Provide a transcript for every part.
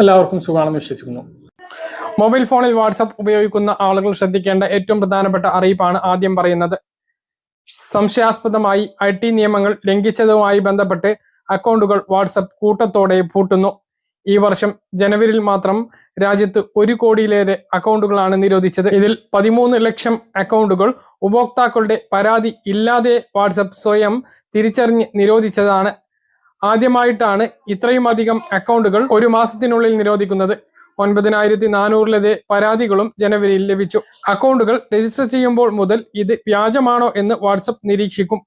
എല്ലാവർക്കും സുഖമാണെന്ന് വിശ്വസിക്കുന്നു. മൊബൈൽ ഫോണിൽ വാട്സപ്പ് ഉപയോഗിക്കുന്ന ആളുകൾ ശ്രദ്ധിക്കേണ്ട ഏറ്റവും പ്രധാനപ്പെട്ട അറിയിപ്പാണ് ആദ്യം പറയുന്നത്. സംശയാസ്പദമായി ഐ ടി നിയമങ്ങൾ ലംഘിച്ചതുമായി ബന്ധപ്പെട്ട് അക്കൗണ്ടുകൾ വാട്സപ്പ് കൂട്ടത്തോടെ പൂട്ടുന്നു. ഈ വർഷം ജനുവരിയിൽ മാത്രം രാജ്യത്ത് ഒരു കോടിയിലേറെ അക്കൗണ്ടുകളാണ് നിരോധിച്ചത്. ഇതിൽ പതിമൂന്ന് ലക്ഷം അക്കൗണ്ടുകൾ ഉപഭോക്താക്കളുടെ പരാതി ഇല്ലാതെ വാട്സപ്പ് സ്വയം തിരിച്ചറിഞ്ഞ് നിരോധിച്ചതാണ് ആദ്യമായിട്ടാണ് ഇത്രയും അധികം അക്കൗണ്ടുകൾ ഒരു മാസത്തിനുള്ളിൽ നിരോധിക്കുന്നത്. ഒൻപതിനായിരത്തി നാനൂറിലതെ പരാതികളും ജനുവരിയിൽ ലഭിച്ചു. അക്കൗണ്ടുകൾ രജിസ്റ്റർ ചെയ്യുമ്പോൾ മുതൽ ഇത് വ്യാജമാണോ എന്ന് വാട്സപ്പ് നിരീക്ഷിക്കും.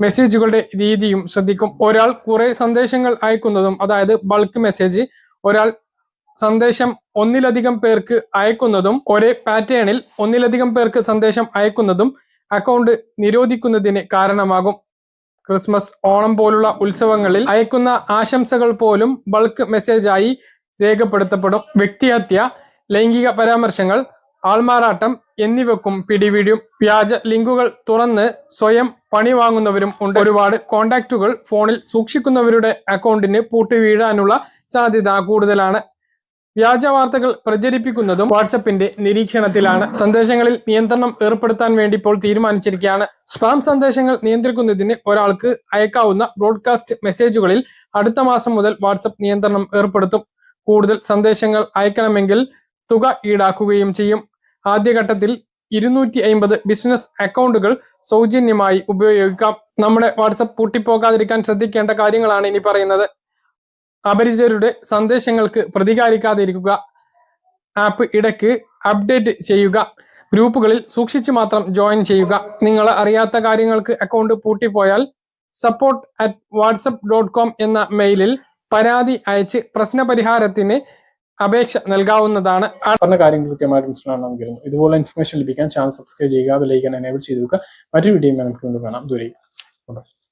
മെസ്സേജുകളുടെ രീതിയും ശ്രദ്ധിക്കും. ഒരാൾ കുറെ സന്ദേശങ്ങൾ അയക്കുന്നതും അതായത് ബൾക്ക് മെസ്സേജ് ഒരാൾ സന്ദേശം ഒന്നിലധികം പേർക്ക് അയക്കുന്നതും ഒരേ പാറ്റേണിൽ ഒന്നിലധികം പേർക്ക് സന്ദേശം അയക്കുന്നതും അക്കൗണ്ട് നിരോധിക്കുന്നതിന് കാരണമാകും. ക്രിസ്മസ് ഓണം പോലുള്ള ഉത്സവങ്ങളിൽ അയക്കുന്ന ആശംസകൾ പോലും ബൾക്ക് മെസ്സേജായി രേഖപ്പെടുത്തപ്പെടും. വ്യക്തിഹത്യ ലൈംഗിക പരാമർശങ്ങൾ ആൾമാറാട്ടം എന്നിവക്കും പിടിവീഴും വ്യാജ ലിങ്കുകൾ തുറന്ന് സ്വയം പണി വാങ്ങുന്നവരും ഉണ്ട്. ഒരുപാട് കോണ്ടാക്റ്റുകൾ ഫോണിൽ സൂക്ഷിക്കുന്നവരുടെ അക്കൗണ്ടിന് പൂട്ടി വീഴാനുള്ള സാധ്യത കൂടുതലാണ്. വ്യാജ വാർത്തകൾ പ്രചരിപ്പിക്കുന്നതും വാട്സപ്പിന്റെ നിരീക്ഷണത്തിലാണ്. സന്ദേശങ്ങളിൽ നിയന്ത്രണം ഏർപ്പെടുത്താൻ വേണ്ടി ഇപ്പോൾ തീരുമാനിച്ചിരിക്കുകയാണ്. സ്പാം സന്ദേശങ്ങൾ നിയന്ത്രിക്കുന്നതിന് ഒരാൾക്ക് അയക്കാവുന്ന ബ്രോഡ്കാസ്റ്റ് മെസ്സേജുകളിൽ അടുത്ത മാസം മുതൽ വാട്സപ്പ് നിയന്ത്രണം ഏർപ്പെടുത്തും. കൂടുതൽ സന്ദേശങ്ങൾ അയക്കണമെങ്കിൽ തുക ഈടാക്കുകയും ചെയ്യും. ആദ്യഘട്ടത്തിൽ ഇരുന്നൂറ്റി അമ്പത് ബിസിനസ് അക്കൗണ്ടുകൾ സൗജന്യമായി ഉപയോഗിക്കാം. നമ്മുടെ വാട്സപ്പ് പൂട്ടിപ്പോകാതിരിക്കാൻ ശ്രദ്ധിക്കേണ്ട കാര്യങ്ങളാണ് ഇനി പറയുന്നത്. അപരിചിതരുടെ സന്ദേശങ്ങൾക്ക് പ്രതികരിക്കാതിരിക്കുക. ആപ്പ് ഇടയ്ക്ക് അപ്ഡേറ്റ് ചെയ്യുക. ഗ്രൂപ്പുകളിൽ സൂക്ഷിച്ചു മാത്രം ജോയിൻ ചെയ്യുക. നിങ്ങൾ അറിയാത്ത കാര്യങ്ങൾക്ക് account പൂട്ടിപ്പോയാൽ support at WhatsApp dot com എന്ന മെയിലിൽ പരാതി അയച്ച് പ്രശ്നപരിഹാരത്തിന് അപേക്ഷ നൽകാവുന്നതാണ്. പറഞ്ഞ കാര്യങ്ങൾ കൃത്യമായിട്ട് മനസ്സിലാണെന്ന് ഇതുപോലെ ഇൻഫർമേഷൻ ലഭിക്കാൻ ചാനൽ സബ്സ്ക്രൈബ് ചെയ്യുക ബെലൈക്കൻ എനേബിൾ ചെയ്തു വെക്കുക. മറ്റൊരു വീഡിയോ നമുക്ക് കാണാം. ദൂരേക്ക്